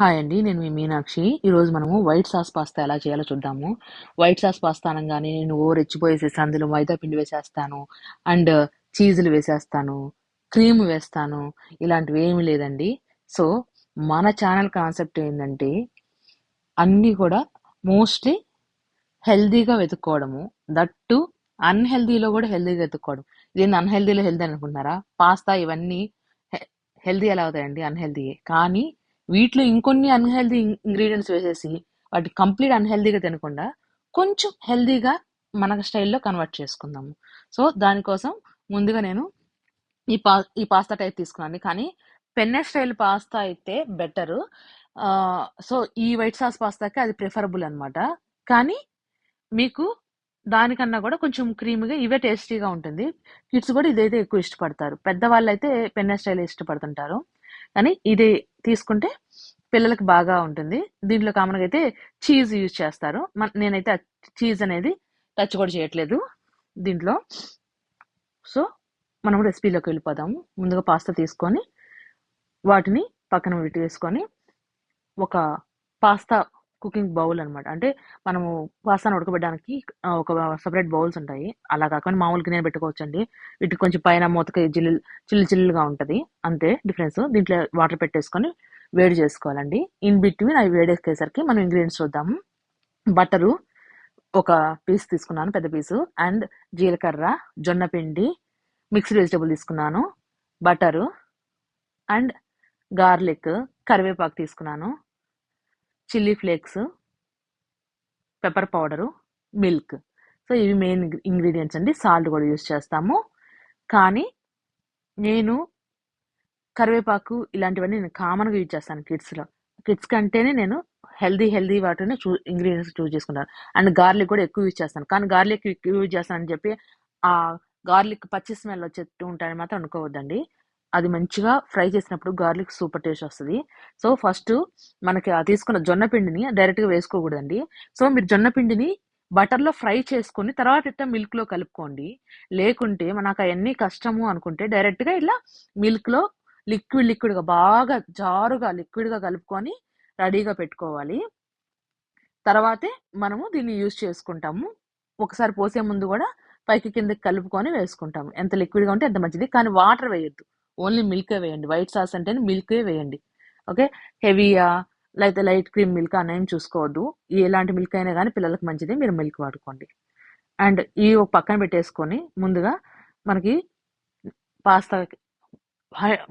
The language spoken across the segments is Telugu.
హాయ్ అండి. నేను మీ మీనాక్షి. ఈరోజు మనము వైట్ సాస్ పాస్తా ఎలా చేయాలో చూద్దాము. వైట్ సాస్ పాస్తా అనగానే నేను ఓ రెచ్చిపోయేసేసి అందులో మైదా పిండి వేసేస్తాను. అండ్ చీజులు వేసేస్తాను. క్రీమ్ వేస్తాను. ఇలాంటివి ఏమీ లేదండి. సో, మన ఛానల్ కాన్సెప్ట్ ఏంటంటే అన్నీ కూడా మోస్ట్‌లీ హెల్దీగా వెతుక్కోవడము. దట్ టు అన్హెల్దీలో కూడా హెల్దీగా వెతుక్కోవడం. ఇదేంటి అన్హెల్దీలో హెల్దీ అనుకుంటున్నారా? పాస్తా ఇవన్నీ హెల్దీ ఎలా అవుతాయండి? అన్హెల్దీ కానీ వీటిలో ఇంకొన్ని అన్హెల్దీ ఇంగ్రీడియంట్స్ వేసేసి వాటి కంప్లీట్ అన్హెల్దీగా తినకుండా కొంచెం హెల్దీగా మన స్టైల్‌లో కన్వర్ట్ చేసుకుందాము. సో, దానికోసం ముందుగా నేను ఈ పా ఈ పాస్తా టైప్ తీసుకున్నాను. కానీ పెన్నె స్టైల్ పాస్తా అయితే బెటరు. సో, ఈ వైట్ సాస్ పాస్తాకి అది ప్రిఫరబుల్ అనమాట. కానీ మీకు దానికన్నా కూడా కొంచెం క్రీమ్గా ఇవే టేస్టీగా ఉంటుంది. కిడ్స్ కూడా ఇదైతే ఎక్కువ ఇష్టపడతారు. పెద్దవాళ్ళు అయితే పెన్నె స్టైల్ ఇష్టపడుతుంటారు. కానీ ఇది తీసుకుంటే పిల్లలకి బాగా ఉంటుంది. దీంట్లో కామన్‌గా అయితే చీజ్ యూజ్ చేస్తారు. మ నేనైతే చీజ్ అనేది టచ్ కూడా చేయట్లేదు దీంట్లో. సో, మనం రెసిపీలోకి వెళ్ళిపోదాము. ముందుగా పాస్తా తీసుకొని వాటిని పక్కన వేసుకొని ఒక పాస్తా కుకింగ్ బౌల్ అనమాట. అంటే మనము పాస్తాను ఉడకబెట్టడానికి ఒక సపరేట్ బౌల్స్ ఉంటాయి. అలా కాకుండా మామూలు గిన్నె పెట్టుకోవచ్చండి. వీటికి కొంచెం పైన మూతక జిల్లు చిల్లు చిల్లుగా ఉంటుంది అంతే డిఫరెన్స్. దీంట్లో వాటర్ పెట్టేసుకొని వేడి చేసుకోవాలండి. ఇన్ బిట్వీన్ అవి వేడేసేసరికి మనం ఇంగ్రీడియంట్స్ చూద్దాము. బటరు ఒక పీస్ తీసుకున్నాను పెద్ద పీసు. అండ్ జీలకర్ర, జొన్న పిండి, మిక్స్డ్ వెజిటబుల్ తీసుకున్నాను. బటరు అండ్ గార్లిక్, కరివేపాకు తీసుకున్నాను. Chilli flakes, pepper powder, milk. So, ఇవి మెయిన్ ఇంగ్రీడియంట్స్ అండి. సాల్ట్ కూడా యూజ్ చేస్తాము. కానీ నేను కరివేపాకు ఇలాంటివన్నీ నేను కామన్‌గా యూజ్ చేస్తాను కిడ్స్‌లో. కిడ్స్ కంటేనే నేను హెల్దీ హెల్దీ వాటిని చూ ఇంగ్రీడియంట్స్ చూస్ చేసుకుంటాను. అండ్ గార్లిక్ కూడా ఎక్కువ యూజ్ చేస్తాను. కానీ గార్లిక్ ఎక్కువ యూజ్ చేస్తానని చెప్పి ఆ గార్లిక్ పచ్చి స్మెల్ వచ్చేట్టు ఉంటాయని మాత్రం అనుకోవద్దండి. అది మంచిగా ఫ్రై చేసినప్పుడు గార్లిక్ సూపర్ టేస్ట్ వస్తుంది సో, ఫస్ట్ మనకి తీసుకున్న జొన్న పిండిని డైరెక్ట్‌గా వేసుకోకూడదండి. సో, మీరు జొన్న పిండిని బటర్‌లో ఫ్రై చేసుకొని తర్వాత ఇట్లా మిల్క్‌లో కలుపుకోండి. లేకుంటే మనకు అవన్నీ కష్టము అనుకుంటే డైరెక్ట్‌గా ఇలా మిల్క్‌లో లిక్విడ్ లిక్విడ్‌గా బాగా జారుగా లిక్విడ్‌గా కలుపుకొని రెడీగా పెట్టుకోవాలి. తర్వాతే మనము దీన్ని యూజ్ చేసుకుంటాము. ఒకసారి పోసే ముందు కూడా పైకి కిందకి కలుపుకొని వేసుకుంటాము. ఎంత లిక్విడ్‌గా ఉంటే ఎంత మంచిది. కానీ వాటర్ వేయొద్దు. ఓన్లీ మిల్కే వేయండి. వైట్ సాస్ అంటే మిల్కే వేయండి. ఓకే. హెవీయా లేకపోతే లైట్ క్రీమ్ మిల్క్ అనేవి చూసుకోవద్దు. ఎలాంటి మిల్క్ అయినా కానీ పిల్లలకు మంచిది. మీరు మిల్క్ వాడుకోండి. అండ్ ఈ ఒక పక్కన పెట్టేసుకొని ముందుగా మనకి పాస్తా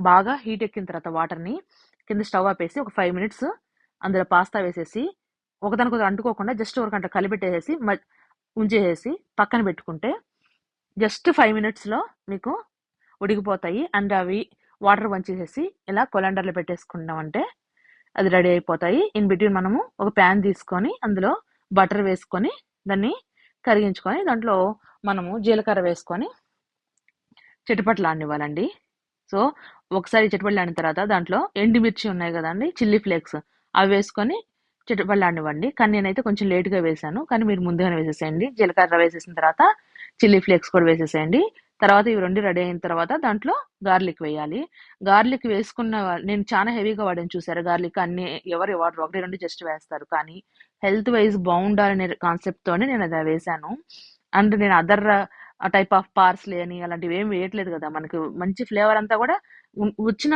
బాగా హీట్ ఎక్కిన తర్వాత వాటర్‌ని కింద స్టవ్ ఆపేసి ఒక ఫైవ్ మినిట్స్ అందులో పాస్తా వేసేసి ఒకదానికొకటి అంటుకోకుండా జస్ట్ ఊరకంట కలిపెట్టేసేసి మ ఉంచేసేసి పక్కన పెట్టుకుంటే జస్ట్ ఫైవ్ మినిట్స్‌లో మీకు ఉడికిపోతాయి. అండ్ అవి వాటర్ వంచేసేసి ఇలా కొలండర్‌లో పెట్టేసుకున్నామంటే అది రెడీ అయిపోతాయి. ఇన్ బిట్వీన్ మనము ఒక ప్యాన్ తీసుకొని అందులో బటర్ వేసుకొని దాన్ని కరిగించుకొని దాంట్లో మనము జీలకర్ర వేసుకొని చిటపటలాడనివ్వాలండి. సో, ఒకసారి చిటపటలాడిన తర్వాత దాంట్లో ఎండుమిర్చి ఉన్నాయి కదండి చిల్లీ ఫ్లేక్స్ అవి వేసుకొని చిటపటలాడనివ్వండి. కానీ నేనైతే కొంచెం లేట్‌గా వేసాను కానీ మీరు ముందుగానే వేసేసేయండి. జీలకర్ర వేసేసిన తర్వాత చిల్లీ ఫ్లేక్స్ కూడా వేసేసేయండి. తర్వాత ఇవి రెండు రెడీ అయిన తర్వాత దాంట్లో గార్లిక్ వేయాలి. గార్లిక్ వేసుకున్న నేను చానా హెవీగా వాడాను చూసారు గార్లిక్ అన్ని ఎవరు వాడరు. 1, 2 జస్ట్ వేస్తారు. కానీ హెల్త్ వైస్ బాగుండాలనే కాన్సెప్ట్‌తోనే నేను అది వేశాను. అండ్ నేను అదర్ టైప్ ఆఫ్ పార్స్లీ అని అలాంటివి ఏమి వేయట్లేదు కదా మనకు మంచి ఫ్లేవర్ అంతా కూడా వచ్చిన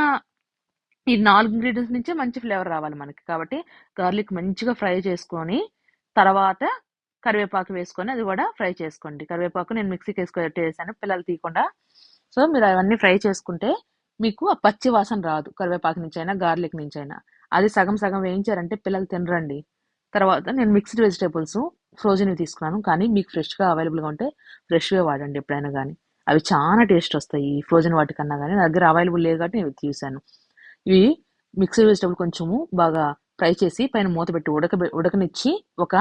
ఈ నాలుగు ఇంగ్రీడియంట్స్ నుంచే మంచి ఫ్లేవర్ రావాలి మనకి. కాబట్టి గార్లిక్ మంచిగా ఫ్రై చేసుకొని తర్వాత కరివేపాకు వేసుకొని అది కూడా ఫ్రై చేసుకోండి. కరివేపాకు నేను మిక్సీకి వేసుకొని వేసాను పిల్లలు తీయకుండా. సో, మీరు అవన్నీ ఫ్రై చేసుకుంటే మీకు ఆ పచ్చి వాసన రాదు. కరివేపాకు నుంచి అయినా గార్లిక్ నుంచి అయినా అది సగం సగం వేయించారంటే పిల్లలు తినరండి. తర్వాత నేను మిక్స్డ్ వెజిటేబుల్స్ ఫ్రోజన్వి తీసుకున్నాను. కానీ మీకు ఫ్రెష్‌గా అవైలబుల్‌గా ఉంటే ఫ్రెష్గా వాడండి ఎప్పుడైనా కానీ అవి చాలా టేస్ట్ వస్తాయి. ఈ ఫ్రోజెన్ వాటికన్నా కానీ నా దగ్గర అవైలబుల్ లేదు కాబట్టి నేను తీసాను ఇవి మిక్స్డ్ వెజిటబుల్ కొంచెము బాగా ఫ్రై చేసి పైన మూత పెట్టి ఉడకబె ఉడకనిచ్చి ఒక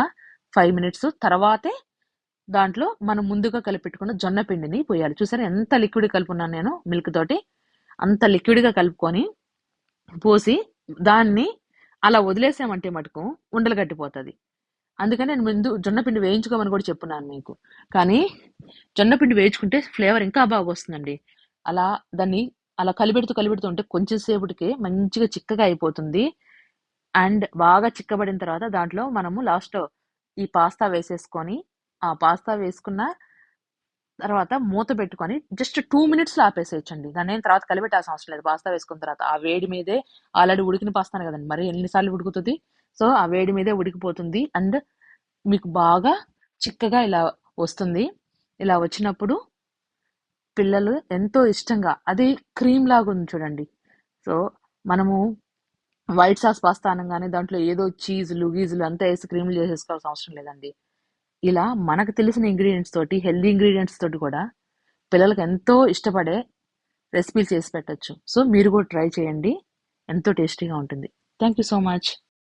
ఫైవ్ మినిట్స్ తర్వాతే దాంట్లో మనం ముందుగా కలిపెట్టుకున్న జొన్న పిండిని పోయాలి చూసారా ఎంత లిక్విడ్ కలుపుకున్నాను నేను మిల్క్ తోటి. అంత లిక్విడ్‌గా కలుపుకొని పోసి దాన్ని అలా వదిలేసామంటే మటుకు ఉండలు గట్టిపోతుంది అందుకని నేను ముందు జొన్న పిండి వేయించుకోమని కూడా చెప్పున్నాను మీకు. కానీ జొన్నపిండి వేయించుకుంటే ఫ్లేవర్ ఇంకా బాగా వస్తుందండి అలా దాన్ని అలా కలిపెడుతూ కలిపెడుతూ ఉంటే కొంచెంసేపటికే మంచిగా చిక్కగా అయిపోతుంది. అండ్ బాగా చిక్కబడిన తర్వాత దాంట్లో మనము లాస్ట్ ఈ పాస్తా వేసేసుకొని ఆ పాస్తా వేసుకున్న తర్వాత మూత పెట్టుకొని జస్ట్ టూ మినిట్స్లో ఆపేసేయచ్చండి. దాన్ని ఏం తర్వాత కలిపెట్టాల్సిన అవసరం లేదు. పాస్తా వేసుకున్న తర్వాత ఆ వేడి మీదే ఆల్రెడీ ఉడికిన పాస్తాను కదండి. మరి ఎన్నిసార్లు ఉడుకుతుంది? సో ఆ వేడి మీదే ఉడికిపోతుంది. అండ్ మీకు బాగా చిక్కగా ఇలా వస్తుంది. ఇలా వచ్చినప్పుడు పిల్లలు ఎంతో ఇష్టంగా అది క్రీమ్ లాగా ఉంది చూడండి. సో మనము వైట్ సాస్ పాస్తా అనగానే దాంట్లో ఏదో చీజులు గీజులు అంతా వేసి క్రీమ్లు చేసేసుకోవాల్సిన అవసరం లేదండి. ఇలా మనకు తెలిసిన ఇంగ్రీడియంట్స్ తోటి హెల్దీ ఇంగ్రీడియంట్స్ తోటి కూడా పిల్లలకు ఎంతో ఇష్టపడే రెసిపీలు చేసి పెట్టచ్చు. సో మీరు కూడా ట్రై చేయండి. ఎంతో టేస్టీగా ఉంటుంది. Thank you so much.